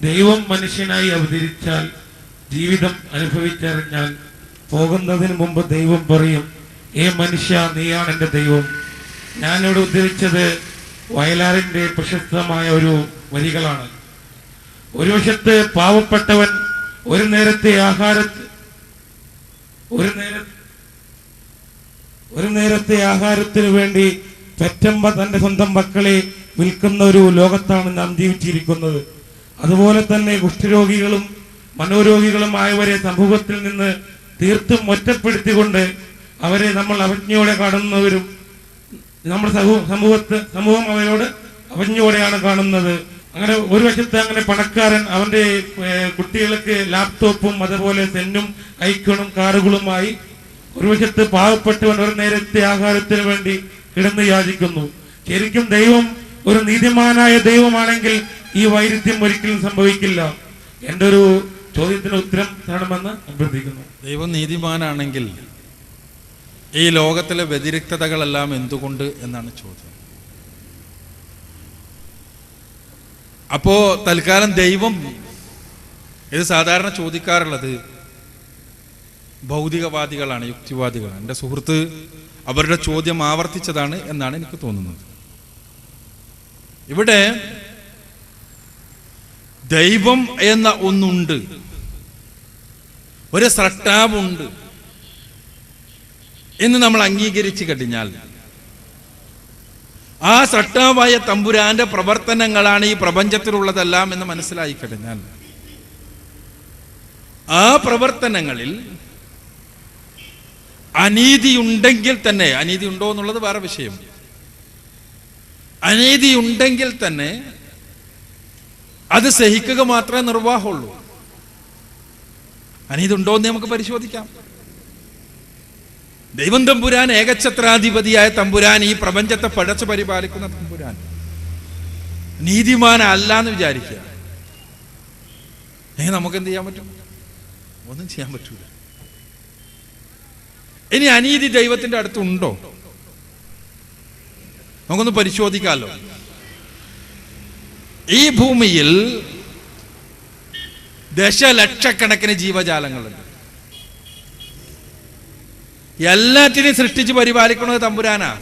ദൈവം മനുഷ്യനായി അവതരിച്ചാൽ ജീവിതം അനുഭവിച്ചറിഞ്ഞാൽ പോകുന്നതിന് മുമ്പ് ദൈവം പറയും ഏ മനുഷ്യ നീയാണ് എന്റെ ദൈവം. ഞാനിവിടെ ഉദ്ധരിച്ചത് വയലാറിന്റെ പ്രശസ്തമായ ഒരു വരികളാണ്. ഒരു വശത്ത് പാവപ്പെട്ടവൻ ഒരു നേരത്തെ ആഹാര ഒരു നേര ഒരു നേരത്തെ ആഹാരത്തിന് വേണ്ടി പെറ്റമ്മ തന്റെ സ്വന്തം മക്കളെ വിൽക്കുന്ന ഒരു ലോകത്താണ് നാം ജീവിച്ചിരിക്കുന്നത്. അതുപോലെ തന്നെ കുഷ്ഠരോഗികളും മനോരോഗികളുമായവരെ സമൂഹത്തിൽ നിന്ന് തീർത്തും ഒറ്റപ്പെടുത്തിക്കൊണ്ട് അവരെ നമ്മൾ അവജ്ഞയോടെ കാണുന്നവരും നമ്മുടെ സമൂഹ സമൂഹത്ത് സമൂഹം അവരോട് അവജ്ഞയോടെയാണ് കാണുന്നത്. അങ്ങനെ ഒരു വശത്ത് അങ്ങനെ പണക്കാരൻ അവന്റെ കുട്ടികൾക്ക് ലാപ്ടോപ്പും അതുപോലെ സെന്നും ഐക്കണും കാറുകളുമായി ഒരു വശത്ത് പാവപ്പെട്ടവൻ ഒരു നേരത്തെ ആഹാരത്തിന് വേണ്ടി കിടന്ന് യാചിക്കുന്നു. ശരിക്കും ദൈവം ഒരു നീതിമാനായ ദൈവമാണെങ്കിൽ ഈ വൈരുദ്ധ്യം ഒരിക്കലും സംഭവിക്കില്ല. എന്റെ ഒരു ചോദ്യത്തിന് ഉത്തരം തരണമെന്ന് അഭ്യർത്ഥിക്കുന്നു. ദൈവം നീതിമാനാണെങ്കിൽ ഈ ലോകത്തിലെ വ്യതിരിക്തതകളെല്ലാം എന്തുകൊണ്ട് എന്നാണ് ചോദ്യം. അപ്പോ തൽക്കാലം ദൈവം ഇത് സാധാരണ ചോദിക്കാറുള്ളത് ഭൗതികവാദികളാണ് യുക്തിവാദികളാണ്. എന്റെ സുഹൃത്ത് അവരുടെ ചോദ്യം ആവർത്തിച്ചതാണ് എന്നാണ് എനിക്ക് തോന്നുന്നത്. ഇവിടെ ദൈവം എന്ന ഒന്നുണ്ട്. ഒരു സ്രട്ടാവുണ്ട്. എന്ന് നമ്മൾ അംഗീകരിച്ചു കഴിഞ്ഞാൽ ആ സട്ടാവായ തമ്പുരാന്റെ പ്രവർത്തനങ്ങളാണ് ഈ പ്രപഞ്ചത്തിലുള്ളതെല്ലാം എന്ന് മനസ്സിലായി കഴിഞ്ഞാൽ ആ പ്രവർത്തനങ്ങളിൽ അനീതി ഉണ്ടെങ്കിൽ തന്നെ അനീതി ഉണ്ടോ എന്നുള്ളത് വേറെ വിഷയം. അനീതി ഉണ്ടെങ്കിൽ തന്നെ അത് സഹിക്കുക മാത്രമേ നിർവാഹമുള്ളൂ. ഉണ്ടോ എന്ന് നമുക്ക് പരിശോധിക്കാം. ദൈവം തമ്പുരാൻ ഏകഛത്രാധിപതിയായ തമ്പുരാൻ ഈ പ്രപഞ്ചത്തെ പഴച്ചു പരിപാലിക്കുന്ന തമ്പുരാൻ. നീതിമാനല്ല എന്ന് വിചാരിക്കുക. ഏ നമുക്ക് എന്ത് ചെയ്യാൻ പറ്റും? ഒന്നും ചെയ്യാൻ പറ്റൂല. ഇനി അനീതി ദൈവത്തിന്റെ അടുത്തുണ്ടോ? നമുക്കൊന്ന് പരിശോധിക്കാമല്ലോ. ഈ ഭൂമിയിൽ ദശലക്ഷക്കണക്കിന് ജീവജാലങ്ങളുണ്ട്. എല്ലാറ്റിനെയും സൃഷ്ടിച്ച് പരിപാലിക്കുന്നത് തമ്പുരാനാ.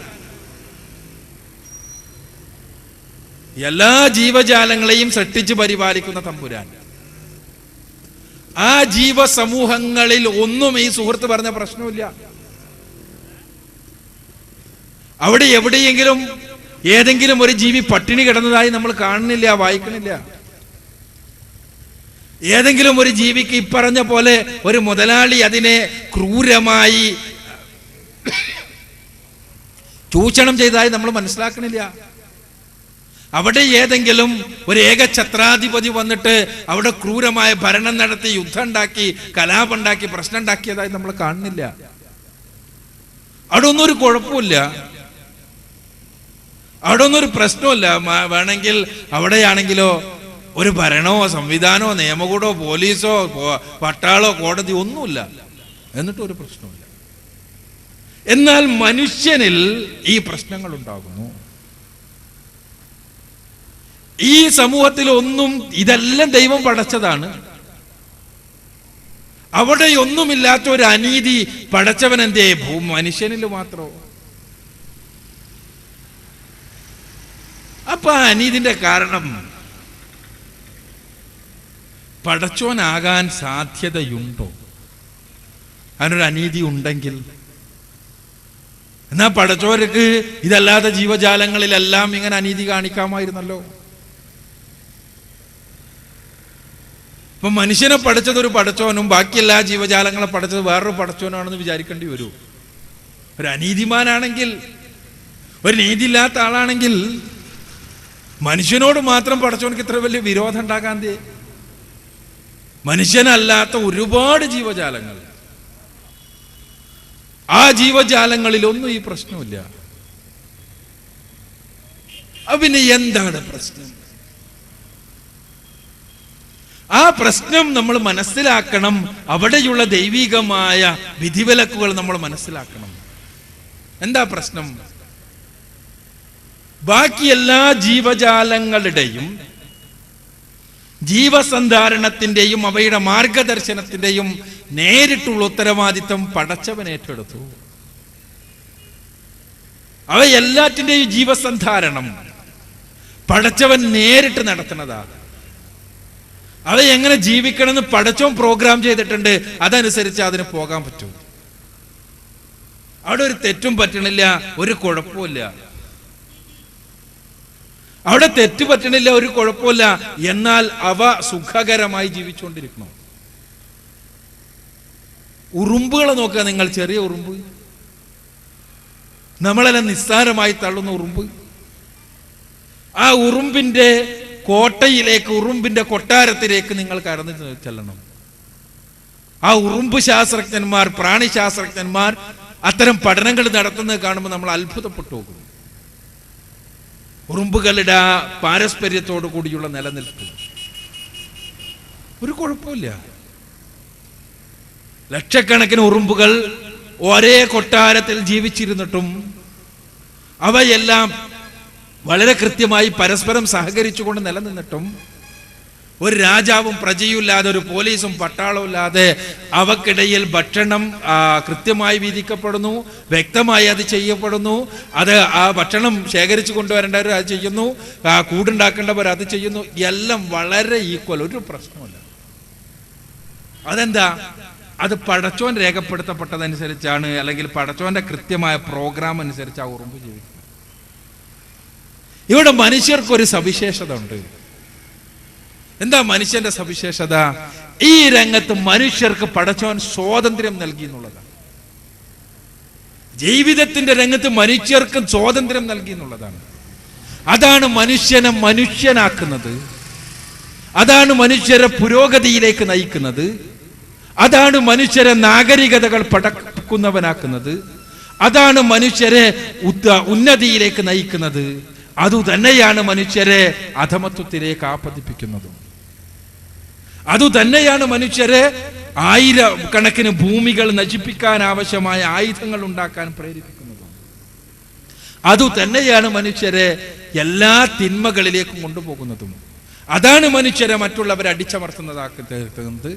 എല്ലാ ജീവജാലങ്ങളെയും സൃഷ്ടിച്ച് പരിപാലിക്കുന്ന തമ്പുരാൻ. ആ ജീവസമൂഹങ്ങളിൽ ഒന്നും ഈ സുഹൃത്ത് പറഞ്ഞ പ്രശ്നമില്ല. അവിടെ എവിടെയെങ്കിലും ഏതെങ്കിലും ഒരു ജീവി പട്ടിണി കിടന്നതായി നമ്മൾ കാണുന്നില്ല വായിക്കുന്നില്ല. ഏതെങ്കിലും ഒരു ജീവിക്ക് ഇപ്പറഞ്ഞ പോലെ ഒരു മുതലാളി അതിനെ ക്രൂരമായി ചൂഷണം ചെയ്തതായി നമ്മൾ മനസ്സിലാക്കണില്ല അവിടെ ഏതെങ്കിലും ഒരു ഏകഛത്രാധിപതി വന്നിട്ട് അവിടെ ക്രൂരമായ ഭരണം നടത്തി യുദ്ധം ഉണ്ടാക്കി കലാപം ഉണ്ടാക്കി പ്രശ്നം ഉണ്ടാക്കിയതായി നമ്മൾ കാണുന്നില്ല. അവിടെ ഒന്നും ഒരു കുഴപ്പമില്ല അവിടെ ഒന്നും ഒരു പ്രശ്നമില്ല വേണമെങ്കിൽ അവിടെയാണെങ്കിലോ ഒരു ഭരണമോ സംവിധാനമോ നിയമകൂടോ പോലീസോ പട്ടാളോ കോടതി ഒന്നുമില്ല. എന്നിട്ടും ഒരു പ്രശ്നമില്ല എന്നാൽ മനുഷ്യനിൽ ഈ പ്രശ്നങ്ങൾ ഉണ്ടാകുന്നു ഈ സമൂഹത്തിൽ ഒന്നും ഇതെല്ലാം ദൈവം പടച്ചതാണ്. അവിടെ ഒന്നുമില്ലാത്ത ഒരു അനീതി പടച്ചവൻ എന്തേ മനുഷ്യനിൽ മാത്രമോ അപ്പൊ ആ അനീതിന്റെ കാരണം. പടച്ചോനാകാൻ സാധ്യതയുണ്ടോ? അതിനൊരു അനീതി ഉണ്ടെങ്കിൽ. എന്നാ പടച്ചോർക്ക് ഇതല്ലാത്ത ജീവജാലങ്ങളിലെല്ലാം ഇങ്ങനെ അനീതി കാണിക്കാമായിരുന്നല്ലോ. ഇപ്പൊ മനുഷ്യനെ പഠിച്ചത് ഒരു പടച്ചോനും ബാക്കി എല്ലാ ജീവജാലങ്ങളെ പഠിച്ചത് വേറൊരു പടച്ചോനാണെന്ന് വിചാരിക്കേണ്ടി വരൂ. ഒരു അനീതിമാനാണെങ്കിൽ ഒരു നീതി ഇല്ലാത്ത ആളാണെങ്കിൽ മനുഷ്യനോട് മാത്രം പഠിച്ചവനിക്ക് ഇത്ര വലിയ വിരോധം ഉണ്ടാക്കാൻ തേ മനുഷ്യനല്ലാത്ത ഒരുപാട് ജീവജാലങ്ങൾ. ആ ജീവജാലങ്ങളിലൊന്നും ഈ പ്രശ്നമില്ല. പിന്നെ എന്താണ് പ്രശ്നം? ആ പ്രശ്നം നമ്മൾ മനസ്സിലാക്കണം. അവിടെയുള്ള ദൈവികമായ വിധിവിലക്കുകൾ നമ്മൾ മനസ്സിലാക്കണം. എന്താ പ്രശ്നം? ബാക്കി എല്ലാ ജീവജാലങ്ങളുടെയും ജീവസന്ധാരണത്തിന്റെയും അവയുടെ മാർഗദർശനത്തിന്റെയും നേരിട്ടുള്ള ഉത്തരവാദിത്വം പടച്ചവൻ ഏറ്റെടുത്തു. അവയെല്ലാറ്റിന്റെയും ജീവസന്ധാരണം പടച്ചവൻ നേരിട്ട് നടത്തുന്നതാണ്. അവ എങ്ങനെ ജീവിക്കണമെന്ന് പടച്ചവൻ പ്രോഗ്രാം ചെയ്തിട്ടുണ്ട് അതനുസരിച്ച് അതിന് പോകാൻ പറ്റൂ. അവിടെ ഒരു തെറ്റും പറ്റണില്ല ഒരു കുഴപ്പമില്ല അവിടെ തെറ്റ് പറ്റണില്ല ഒരു കുഴപ്പമില്ല. എന്നാൽ അവ സുഖകരമായി ജീവിച്ചുകൊണ്ടിരിക്കണം. ഉറുമ്പുകളെ നോക്കുക നിങ്ങൾ ചെറിയ ഉറുമ്പ്. നമ്മളെല്ലാം നിസ്സാരമായി തള്ളുന്ന ഉറുമ്പ്. ആ ഉറുമ്പിന്റെ കോട്ടയിലേക്ക് ഉറുമ്പിന്റെ കൊട്ടാരത്തിലേക്ക് നിങ്ങൾ കടന്നു ചെല്ലണം. ആ ഉറുമ്പ് ശാസ്ത്രജ്ഞന്മാർ പ്രാണിശാസ്ത്രജ്ഞന്മാർ അത്തരം പഠനങ്ങൾ നടത്തുന്നത് കാണുമ്പോൾ നമ്മൾ അത്ഭുതപ്പെട്ടു പോകും. ഉറുമ്പുകളുടെ ആ പാരസ്പര്യത്തോടു കൂടിയുള്ള നിലനിൽപ്പ്. ഒരു കുഴപ്പമില്ല. ലക്ഷക്കണക്കിന് ഉറുമ്പുകൾ ഒരേ കൊട്ടാരത്തിൽ ജീവിച്ചിരുന്നിട്ടും അവയെല്ലാം വളരെ കൃത്യമായി പരസ്പരം സഹകരിച്ചുകൊണ്ട് നിലനിന്നിട്ടും ഒരു രാജാവും പ്രജയുമില്ലാതെ ഒരു പോലീസും പട്ടാളവും ഇല്ലാതെ അവക്കിടയിൽ ഭക്ഷണം കൃത്യമായി വിധിക്കപ്പെടുന്നു വ്യക്തമായി അത് ചെയ്യപ്പെടുന്നു. അത് ആ ഭക്ഷണം ശേഖരിച്ചു കൊണ്ടുവരേണ്ടവർ അത് ചെയ്യുന്നു കൂടുണ്ടാക്കേണ്ടവർ അത് ചെയ്യുന്നു. എല്ലാം വളരെ ഈക്വൽ ഒരു പ്രശ്നമല്ല അതെന്താ? അത് പടച്ചോൻ രേഖപ്പെടുത്തപ്പെട്ടതനുസരിച്ചാണ് അല്ലെങ്കിൽ പടച്ചോന്റെ കൃത്യമായ പ്രോഗ്രാം അനുസരിച്ച് ആ ഉറുമ്പ് ജീവിക്കുന്നത് ഇവിടെ മനുഷ്യർക്കൊരു സവിശേഷത ഉണ്ട് എന്താ മനുഷ്യന്റെ സവിശേഷത? ഈ രംഗത്ത് മനുഷ്യർക്ക് പടച്ചവൻ സ്വാതന്ത്ര്യം നൽകി എന്നുള്ളതാണ്. ജീവിതത്തിന്റെ രംഗത്ത് മനുഷ്യർക്ക് സ്വാതന്ത്ര്യം നൽകി എന്നുള്ളതാണ്. അതാണ് മനുഷ്യനെ മനുഷ്യനാക്കുന്നത്. അതാണ് മനുഷ്യരെ പുരോഗതിയിലേക്ക് നയിക്കുന്നത്. അതാണ് മനുഷ്യരെ നാഗരികതകൾ പടക്കുന്നവനാക്കുന്നത്. അതാണ് മനുഷ്യരെ ഉന്നതിയിലേക്ക് നയിക്കുന്നത്. അതുതന്നെയാണ് മനുഷ്യരെ അധമത്വത്തിലേക്ക് ആപതിപ്പിക്കുന്നതും. അതുതന്നെയാണ് മനുഷ്യരെ ആയിരക്കണക്കിന് ഭൂമികൾ നശിപ്പിക്കാൻ ആവശ്യമായ ആയുധങ്ങൾ ഉണ്ടാക്കാൻ പ്രേരിപ്പിക്കുന്നത്. അതുതന്നെയാണ് മനുഷ്യരെ എല്ലാ തിന്മകളിലേക്കും കൊണ്ടുപോകുന്നതും. അതാണ് മനുഷ്യരെ മറ്റുള്ളവരെ അടിച്ചമർത്തുന്നതാക്കി തീർക്കുന്നത്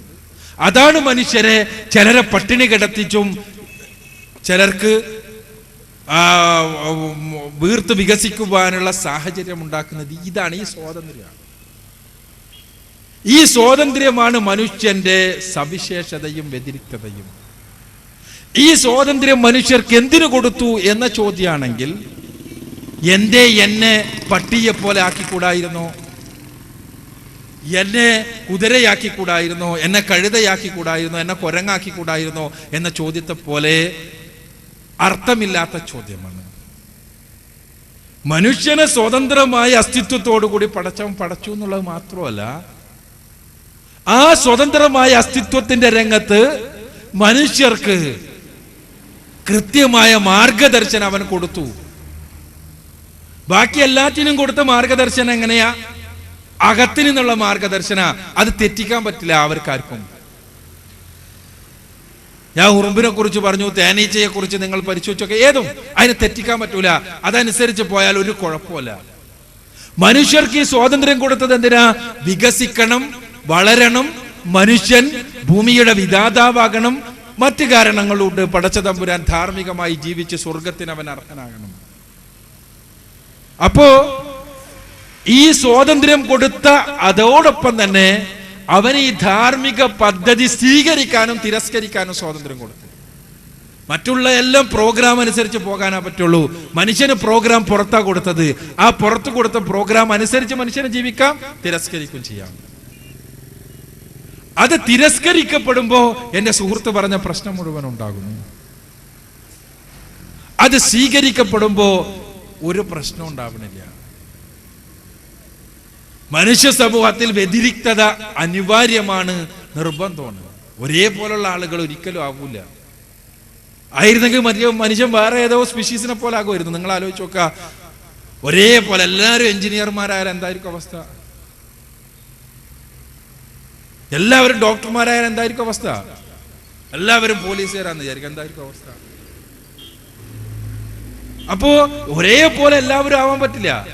അതാണ് മനുഷ്യരെ ചിലരെ പട്ടിണി കിടത്തിച്ചും ചിലർക്ക് വീർത്ത് വികസിക്കുവാനുള്ള സാഹചര്യം ഉണ്ടാക്കുന്നത്. ഇതാണ് ഈ സ്വാതന്ത്ര്യം. ഈ സ്വാതന്ത്ര്യമാണ് മനുഷ്യന്റെ സവിശേഷതയും വ്യതിരിക്തതയും. ഈ സ്വാതന്ത്ര്യം മനുഷ്യർക്ക് എന്തിനു കൊടുത്തു എന്ന ചോദ്യമാണെങ്കിൽ എന്റെ എന്നെ പട്ടിയെ പോലെ ആക്കിക്കൂടായിരുന്നോ? എന്നെ കുതിരയാക്കിക്കൂടായിരുന്നോ? എന്നെ കഴുതയാക്കിക്കൂടായിരുന്നോ? എന്നെ കുരങ്ങാക്കിക്കൂടായിരുന്നോ? എന്ന ചോദ്യത്തെ പോലെ അർത്ഥമില്ലാത്ത ചോദ്യമാണ്. മനുഷ്യനെ സ്വതന്ത്രമായ അസ്തിത്വത്തോടു കൂടി പടച്ചവൻ പടച്ചു എന്നുള്ളത് മാത്രമല്ല ആ സ്വതന്ത്രമായ അസ്തിത്വത്തിന്റെ രംഗത്ത് മനുഷ്യർക്ക് കൃത്യമായ മാർഗദർശനം അവൻ കൊടുത്തു. ബാക്കി എല്ലാറ്റിനും കൊടുത്ത മാർഗദർശനം എങ്ങനെയാ? അകത്തിൽ നിന്നുള്ള മാർഗദർശന. അത് തെറ്റിക്കാൻ പറ്റില്ല അവർക്കാർക്കും. ഞാൻ ഉറുമ്പിനെ കുറിച്ച് പറഞ്ഞു തേനീച്ചയെ കുറിച്ച് നിങ്ങൾ പരിശോധിച്ചൊക്കെ ഏതും. അതിനെ തെറ്റിക്കാൻ പറ്റൂല. അതനുസരിച്ച് പോയാൽ ഒരു കുഴപ്പമില്ല മനുഷ്യർക്ക് ഈ സ്വാതന്ത്ര്യം കൊടുത്തത് എന്തിനാ? വികസിക്കണം വളരണം മനുഷ്യൻ ഭൂമിയുടെ വിധാതാവാകണം മറ്റു കാരണങ്ങളുണ്ട്. പടച്ചതമ്പുരാൻ ധാർമ്മികമായി ജീവിച്ച് സ്വർഗത്തിന് അവൻ അർഹനാകണം. അപ്പോ ഈ സ്വാതന്ത്ര്യം കൊടുത്ത അതോടൊപ്പം തന്നെ അവൻ ഈ ധാർമ്മിക പദ്ധതി സ്വീകരിക്കാനും തിരസ്കരിക്കാനും സ്വാതന്ത്ര്യം കൊടുത്തു. മറ്റുള്ള എല്ലാം പ്രോഗ്രാം അനുസരിച്ച് പോകാനേ പറ്റുള്ളൂ. മനുഷ്യന് പ്രോഗ്രാം പുറത്താ കൊടുത്തത്. ആ പുറത്തു കൊടുത്ത പ്രോഗ്രാം അനുസരിച്ച് മനുഷ്യനെ ജീവിക്കാം തിരസ്കരിക്കും ചെയ്യാം. അത് തിരസ്കരിക്കപ്പെടുമ്പോ എന്റെ സുഹൃത്ത് പറഞ്ഞ പ്രശ്നം മുഴുവൻ ഉണ്ടാകുന്നു. അത് സ്വീകരിക്കപ്പെടുമ്പോ ഒരു പ്രശ്നം ഉണ്ടാവണില്ല. മനുഷ്യ സമൂഹത്തിൽ വ്യതിരിക്തത അനിവാര്യമാണ് നിർബന്ധമാണ്. ഒരേപോലുള്ള ആളുകൾ ഒരിക്കലും ആവൂല. ആയിരുന്നെങ്കിൽ മതിയോ മനുഷ്യൻ വേറെ ഏതോ സ്പീഷീസിനെ പോലെ ആകുമായിരുന്നു. നിങ്ങൾ ആലോചിച്ച് നോക്കുക. ഒരേപോലെ എല്ലാവരും എഞ്ചിനീയർമാരായാലും എന്തായിരിക്കും അവസ്ഥ? എല്ലാവരും ഡോക്ടർമാരായാൽ എന്തായിരിക്കും അവസ്ഥ? എല്ലാവരും പോലീസുകാരാന്ന് വിചാരിക്കും. എന്തായിരിക്കും അവസ്ഥ? അപ്പോ ഒരേപോലെ എല്ലാവരും ആവാൻ പറ്റില്ല.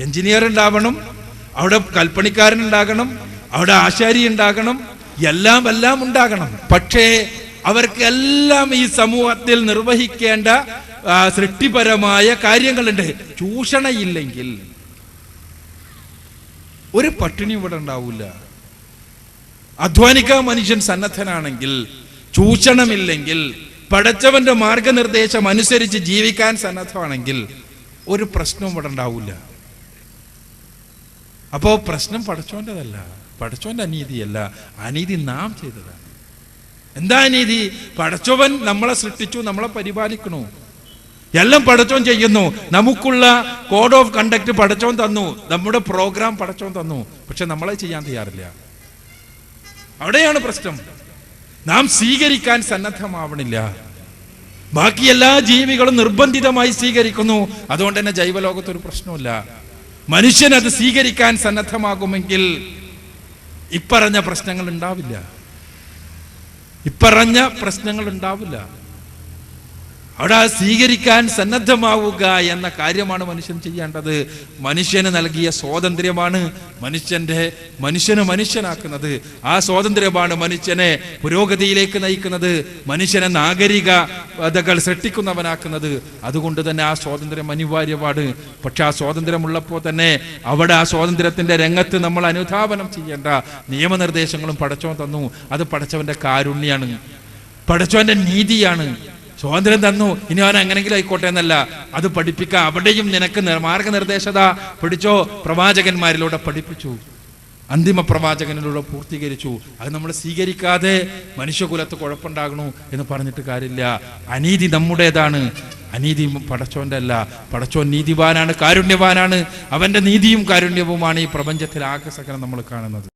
എഞ്ചിനീയർ ഉണ്ടാവണം അവിടെ കൽപ്പണിക്കാരൻ ഉണ്ടാകണം അവിടെ ആശാരി ഉണ്ടാകണം എല്ലാം എല്ലാം ഉണ്ടാകണം. പക്ഷേ അവർക്ക് എല്ലാം ഈ സമൂഹത്തിൽ നിർവഹിക്കേണ്ട സൃഷ്ടിപരമായ കാര്യങ്ങളുണ്ട്. ചൂഷണയില്ലെങ്കിൽ ഒരു പട്ടിണി ഇവിടെ ഉണ്ടാവില്ല അധ്വാനിക്കാൻ മനുഷ്യൻ സന്നദ്ധനാണെങ്കിൽ ചൂഷണമില്ലെങ്കിൽ പടച്ചവന്റെ മാർഗനിർദ്ദേശം അനുസരിച്ച് ജീവിക്കാൻ സന്നദ്ധമാണെങ്കിൽ ഒരു പ്രശ്നവും ഇവിടെ ഉണ്ടാവില്ല അപ്പോ പ്രശ്നം പടച്ചോന്റെതല്ല പടച്ചോന്റെ അനീതിയല്ല. അനീതി നാം ചെയ്തതാണ്. എന്താ അനീതി? പടച്ചവൻ നമ്മളെ സൃഷ്ടിച്ചു നമ്മളെ പരിപാലിക്കണു. എല്ലാം പടച്ചോൻ ചെയ്യുന്നു. നമുക്കുള്ള കോഡ് ഓഫ് കണ്ടക്ട് പടച്ചോൻ തന്നു. നമ്മുടെ പ്രോഗ്രാം പടച്ചോൻ തന്നു. പക്ഷെ നമ്മളെ ചെയ്യാൻ തയ്യാറില്ല. അവിടെയാണ് പ്രശ്നം. നാം സ്വീകരിക്കാൻ സന്നദ്ധമാവണില്ല. ബാക്കി എല്ലാ ജീവികളും നിർബന്ധിതമായി സ്വീകരിക്കുന്നു. അതുകൊണ്ട് തന്നെ ജൈവലോകത്തൊരു പ്രശ്നമില്ല മനുഷ്യൻ അത് സ്വീകരിക്കാൻ സന്നദ്ധമാകുമെങ്കിൽ ഇപ്പറഞ്ഞ പ്രശ്നങ്ങൾ ഉണ്ടാവില്ല. ഇപ്പറഞ്ഞ പ്രശ്നങ്ങൾ ഉണ്ടാവില്ല. അവിടെ സ്വീകരിക്കാൻ സന്നദ്ധമാവുക എന്ന കാര്യമാണ് മനുഷ്യൻ ചെയ്യേണ്ടത്. മനുഷ്യന് നൽകിയ സ്വാതന്ത്ര്യമാണ് മനുഷ്യന്റെ മനുഷ്യന് മനുഷ്യനാക്കുന്നത്. ആ സ്വാതന്ത്ര്യമാണ് മനുഷ്യനെ പുരോഗതിയിലേക്ക് നയിക്കുന്നത്. മനുഷ്യനെ നാഗരികതകൾ സൃഷ്ടിക്കുന്നവനാക്കുന്നത്. അതുകൊണ്ട് തന്നെ ആ സ്വാതന്ത്ര്യം അനിവാര്യമാണ്. പക്ഷെ ആ സ്വാതന്ത്ര്യമുള്ളപ്പോൾ തന്നെ അവിടെ ആ സ്വാതന്ത്ര്യത്തിന്റെ രംഗത്ത് നമ്മൾ അനുധാപനം ചെയ്യേണ്ട നിയമനിർദ്ദേശങ്ങളും പടച്ചോൻ തന്നു. അത് പടച്ചവന്റെ കാരുണ്യാണ്. പടച്ചവന്റെ നീതിയാണ്. സ്വാതന്ത്ര്യം തന്നു. ഇനി അവൻ അങ്ങനെങ്കിലും ആയിക്കോട്ടെ എന്നല്ല. അത് പഠിപ്പിക്കുക അവിടെയും നിനക്ക് മാർഗനിർദ്ദേശത. പിടിച്ചോ പ്രവാചകന്മാരിലൂടെ പഠിപ്പിച്ചു. അന്തിമ പ്രവാചകനിലൂടെ പൂർത്തീകരിച്ചു. അത് നമ്മൾ സ്വീകരിക്കാതെ മനുഷ്യകുലത്ത് കുഴപ്പമുണ്ടാകണു എന്ന് പറഞ്ഞിട്ട് കാര്യമില്ല. അനീതി നമ്മുടേതാണ്. അനീതി പടച്ചോന്റെ അല്ല. പടച്ചോൻ നീതിവാനാണ് കാരുണ്യവാനാണ്. അവന്റെ നീതിയും കാരുണ്യവുമാണ് ഈ പ്രപഞ്ചത്തിൽ ആകെ നമ്മൾ കാണുന്നത്.